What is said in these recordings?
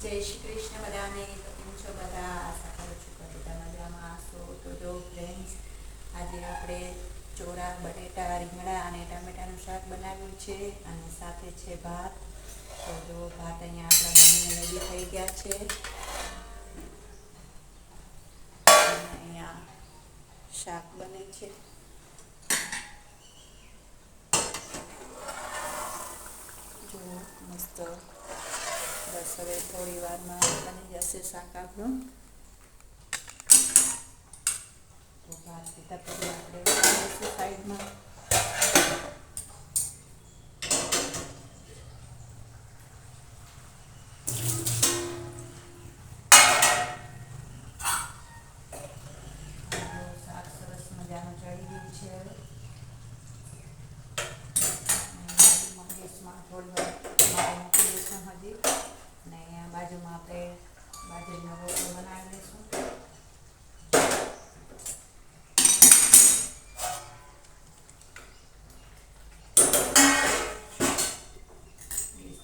જય શ્રી કૃષ્ણ બધાને તો કેમ છો બધા આશા કરું છું કે બધા મજામાં આશો તો જો ફ્રેન્ડ્સ આજે આપણે ચોરા, બટેટા, રીંગણા અને ટામેટાનું શાક બનાવ્યું છે અને સાથે છે ભાત. તો જો ભાત અહીંયા આપણા બનીને રેડી થઈ ગયા છે. અહીંયા શાક બને છે. જો મસ્ત બસ હવે થોડી વારમાં બની જશે શાક આપણું. તો ભાત લીધા પછી આપણે સાઈડમાં.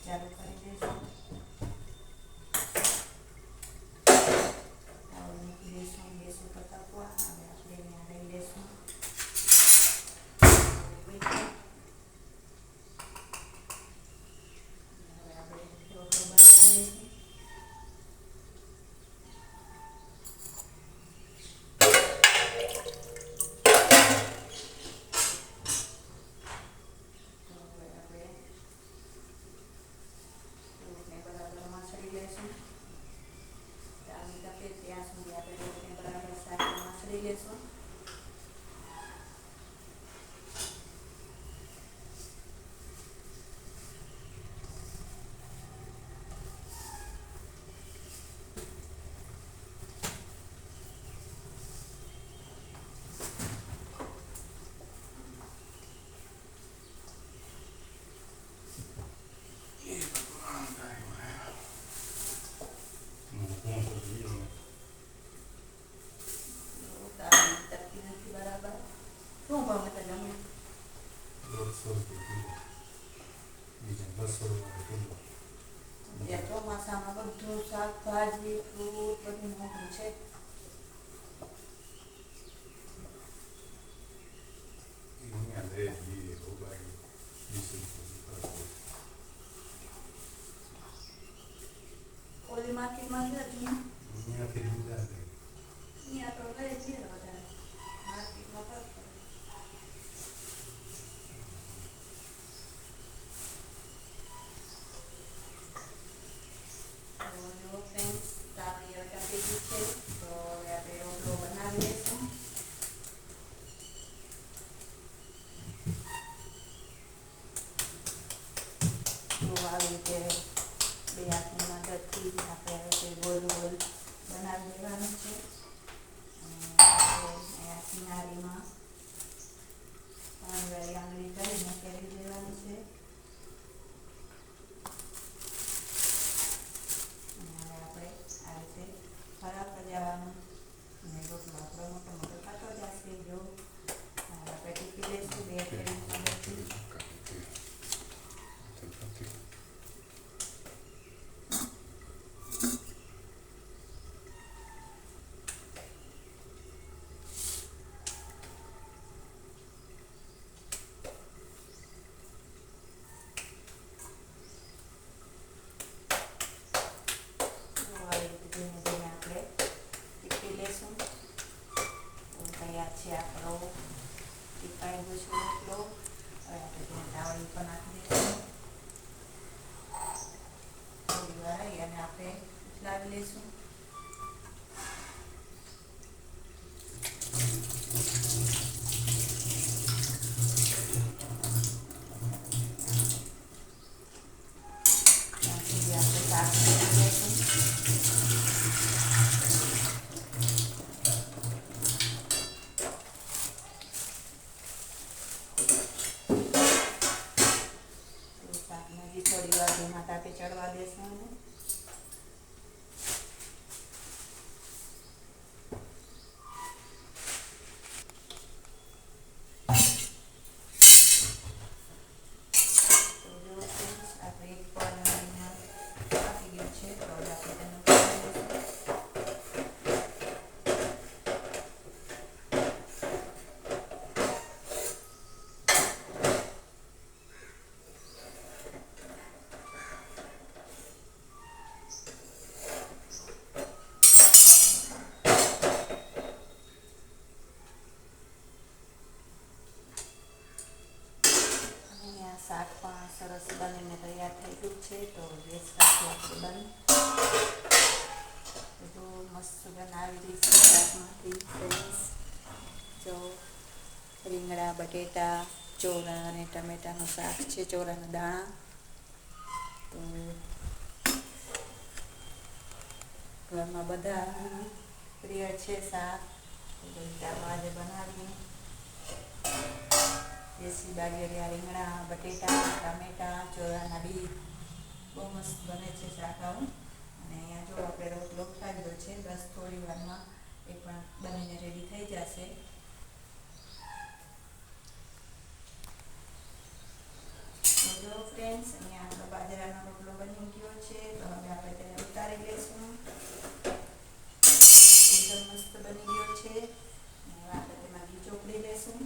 ગેસ ચાલુ કરી દઈશું તાવડી મૂકી દઈશું ગેસ ઉપર તપવા હવે આપણે અહીંયા લઈ લઈશું હવે આપણે રોટલો બનાવી લઈશું તો હવે આપણે લોટને બરાબર મસળી લઈશું ચાલી તપે ત્યાં સુધી આપણે લોટને બરાબર સારી મસળી લઈશું લોટ આવી તપતી નથી બરાબર શું ભાવ હતા તમે ત્યાં ચોમાસામાં બધું શાકભાજી ફ્રૂટ બધું મોંઘું છે. ઓલી ગયા તમે અહીંયા તો બધા માર્કેટમાં ફરક પડે. તો જો friends, આપણી હવે કાપી ગઈ છે તો હવે આપણે રોટલો બનાવી લઈશું તો આવી રીતે બે હાથની મદદથી આપણે તે ગોલ ગોળ બનાવી દેવાનું છે. કિનારીમાં ત્રણ વાળી આંગળી કરીને કરી દેવાની છે અને હવે આપણે આ રીતે ખરાબ જવાનું અને રોટલો આપણો મોટો મોટો થતો જશે જો હવે આપણે ટીપી લઈશું બે ફેરવી મદદથી તો આવી રીતે ધીમે ધીમે આપણે ટીપી લઈશું તો તૈયાર છે આપણો ટીપાઈ ગયો છે રોટલો હવે આપણે તેને તાવડી ઉપર નાખી દઈશું થોડી વાર રહી અને આપણે ઉથલાવી લઈશું થોડી વાર ધીમા તાપે ચડવા દેશું એને તો જો friends, આપણે એક પણ અહીંયા આપી ગયું છે તો હવે આપણે તો ગેસ રાખી આપણે બંધ બધું મસ્ત બનાવી રહી છે શાકમાંથી ફ્રેન્ડ્સ જો રીંગણા બટેટા ચોરા અને ટમેટાનું શાક છે ચોરાના દાણા તો ઘરમાં બધા પ્રિય છે શાક આજે બનાવીએ દેશી બાજરિયા રીંગણા બટેટા ટામેટા ચોરાના બી બહુ મસ્ત બને છે શાકાઓ. અને અહીંયા જો આપણે રોટલો ખાધો છે, બસ થોડી વારમાં એ પણ બનીને રેડી થઈ જશે. ફ્રેન્ડ્સ અહીંયા આપણો બાજરાનો રોટલો બની ગયો છે, તો હવે આપણે તેને ઉતારી લઈશું. એકદમ મસ્ત બની ગયો છે. આપણે તેમાં ઘી ચોપડી લઈશું.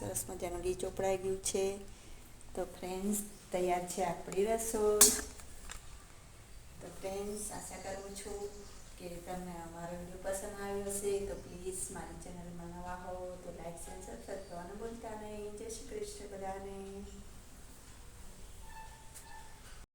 સરસ મજાનું ઘી ચોપડાઈ ગયું છે. તો ફ્રેન્ડ્સ તૈયાર છે આપણી રસોઈ. તો ફ્રેન્ડ્સ આશા કરું છું કે તમને અમારો વીડિયો પસંદ આવ્યો હશે. તો પ્લીઝ મારી ચેનલમાં નવા હો તો લાઈક શેર સબસ્ક્રાઈબ કરવાનું ભૂલતા નહીં. જય શ્રી કૃષ્ણ બધાને.